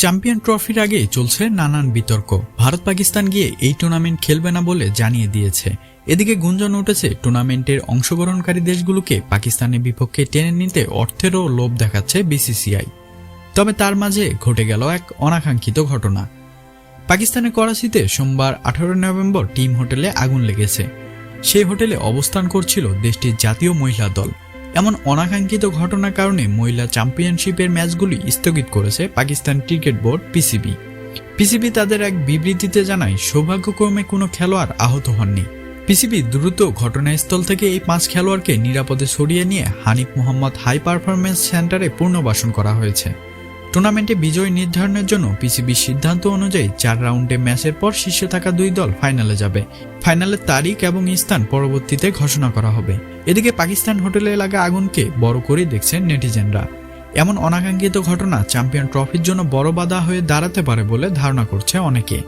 Champion ট্রফির আগে চলছে নানান বিতর্ক। ভারত পাকিস্তান গিয়ে এই টুর্নামেন্ট খেলবে না বলে জানিয়ে দিয়েছে। এদিকে গুঞ্জন উঠেছে টুর্নামেন্টের অংশগ্রহণকারী দেশগুলোকে পাকিস্তানের বিপক্ষে টেনে নিতে অর্থেরও লোভ দেখাচ্ছে বিসিসিআই। তবে তার মাঝে ঘটে গেল এক অনাকাঙ্ক্ষিত ঘটনা। পাকিস্তানের করাচিতে সোমবার আঠারো নভেম্বর টিম হোটেলে আগুন লেগেছে। সেই হোটেলে অবস্থান করছিল দেশটির জাতীয় মহিলা দল। এমন অনাকাঙ্ক্ষিত ঘটনার কারণে মহিলা চ্যাম্পিয়নশিপের ম্যাচগুলি স্থগিত করেছে Pakistan cricket board PCB. PCB তাদের এক বিবৃতিতে জানায়, সৌভাগ্যক্রমে কোনো খেলোয়াড় আহত হননি। পিসিবি দ্রুত ঘটনাস্থল থেকে এই পাঁচ খেলোয়াড়কে নিরাপদে সরিয়ে নিয়ে হানিফ মোহাম্মদ হাই পারফরমেন্স সেন্টারে পুনর্বাসন করা হয়েছে। টুর্নামেন্টে বিজয় নির্ধারণের জন্য পিসিবির সিদ্ধান্ত অনুযায়ী চার রাউন্ডে ম্যাচের পর শীর্ষে থাকা দুই দল ফাইনালে যাবে। ফাইনালের তারিখ এবং স্থান পরবর্তীতে ঘোষণা করা হবে। এদিকে পাকিস্তান হোটেলে এলাকা আগুনকে বড় করে দেখছেন নেটিজেনরা। এমন অনাকাঙ্ক্ষিত ঘটনা চ্যাম্পিয়ন ট্রফির জন্য বড় বাধা হয়ে দাঁড়াতে পারে বলে ধারণা করছে অনেকে।